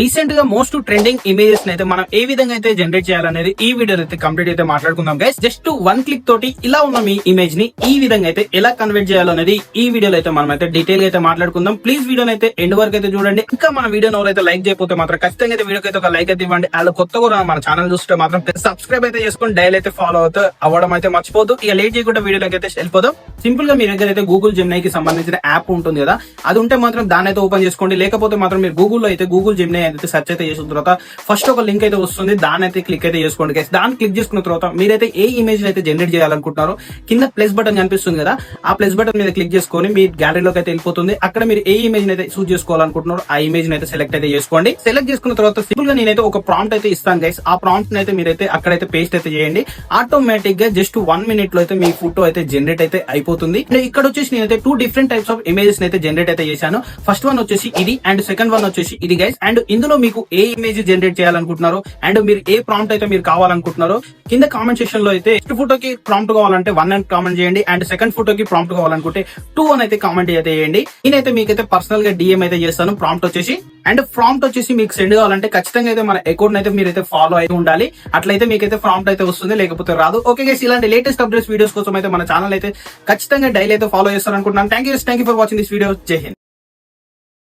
రీసెంట్గా most trending images అయితే మనం ఏ విధంగా అయితే జనరేట్ చేయాలనేది ఈ వీడియో అయితే కంప్లీట్ అయితే మాట్లాడుకుందాం గైస్ జస్ట్ వన్ క్లిక్ తోటి ఇలా ఉన్న మీ ఇమేజ్ని ఈ విధంగా అయితే ఎలా కన్వర్ట్ చేయాలనేది ఈ వీడియోలో అయితే మనం అయితే డీటెయిల్గా అయితే మాట్లాడుకుందాం. ప్లీజ్ వీడియోని అయితే ఎండ్ వరకు అయితే చూడండి. ఇంకా మన వీడియోని ఎవరైతే లైక్ చేయకపోతే మాత్రం ఖచ్చితంగా అయితే వీడియోకి అయితే ఒక లైక్ అయితే ఇవ్వండి. వాళ్ళు కొత్త కూడా మన ఛానల్ చూస్తే మాత్రం సబ్స్క్రైబ్ అయితే చేసుకొని డైలీ అయితే ఫాలో అవుతూ అవ్వడం అయితే మర్చిపోదు ఇక లేట్ చేయకుండా వీడియోలోకి అయితే వెళ్ళిపోదాం. సింపుల్గా మీ దగ్గర అయితే గూగుల్ జిమ్నైకి కి సంబంధించిన యాప్ ఉంటుంది కదా. అది ఉంటే మాత్రం దాని అయితే ఓపెన్ చేసుకోండి. లేకపోతే మాత్రం మీరు గూగుల్లో అయితే గూగుల్ జిమ్నై అయితే సెర్చ్ అయితే చేసిన తర్వాత ఫస్ట్ ఒక లింక్ అయితే వస్తుంది. దాని అయితే క్లిక్ అయితే చేసుకోండి గైస్ దాన్ని క్లిక్ చేసుకున్న తర్వాత మీరైతే ఏ ఇమేజ్ అయితే జనరేట్ చేయాలనుకుంటున్నారో కింద ప్లస్ బటన్ కనిపిస్తుంది కదా ఆ ప్లస్ బటన్ మీద క్లిక్ చేసుకొని మీ గ్యాలరీలోకి అయితే వెళ్ళిపోతుంది. అక్కడ మీరు ఏ ఇమేజ్ అయితే చూస్ చేసుకోవాలనుకుంటున్నారో ఆ ఇమేజ్ అయితే సెలెక్ట్ అయితే చేసుకోండి. సెలెక్ట్ చేసుకున్న తర్వాత సింపుల్గా నేనైతే ఒక ప్రాంప్ట్ అయితే ఇస్తాను గైస్ ఆ ప్రాంప్ట్ అయితే మీరైతే అక్కడైతే పేస్ట్ అయితే చేయండి. ఆటోమేటిక్గా జస్ట్ వన్ మినిట్లో అయితే మీ ఫోటో అయితే జనరేట్ అయితే అయిపోతుంది. ఇక్కడ వచ్చేసి నేనైతే two different types of images అయితే జనరేట్ అయితే చేశాను. ఫస్ట్ వన్ వచ్చేసి ఇది అండ్ సెకండ్ వన్ వచ్చేసి ఇది గైస్ అండ్ ఇందులో మీకు ఏ ఇమేజ్ జనరేట్ చేయాలనుకుంటున్నారో అండ్ మీరు ఏ ప్రాంప్ట్ అయితే మీరు కావాలనుకుంటున్నారో కింద కామెంట్ సెక్షన్లో అయితే ఫస్ట్ ఫోటోకి ప్రాంప్ట్ కావాలంటే వన్ అండ్ కామెంట్ చేయండి అండ్ సెకండ్ ఫోటోకి ప్రాంప్ట్ కావాలనుకుంటే టూ అని అయితే కామెంట్ అయితే చేయండి. నేనైతే మీకైతే పర్సనల్గా డిఎం అయితే చేస్తాను. ప్రాంప్ట్ వచ్చేసి అండ్ ప్రాంప్ట్ వచ్చేసి మీకు సెండ్ కావాలంటే ఖచ్చితంగా అయితే మన అకౌంట్ అయితే మీరైతే ఫాలో అయితే ఉండాలి. అట్లయితే మీకైతే ప్రాంప్ట్ అయితే వస్తుంది లేకపోతే రాదు. ఓకే గైస్ ఇలాంటి లేటెస్ట్ అప్డేట్స్ వీడియోస్ కోసం అయితే మన ఛానల్ అయితే ఖచ్చితంగా డైలీ అయితే follow చేస్తారనుకుంటున్నాను. Thank you thank you for watching this video జై హింద్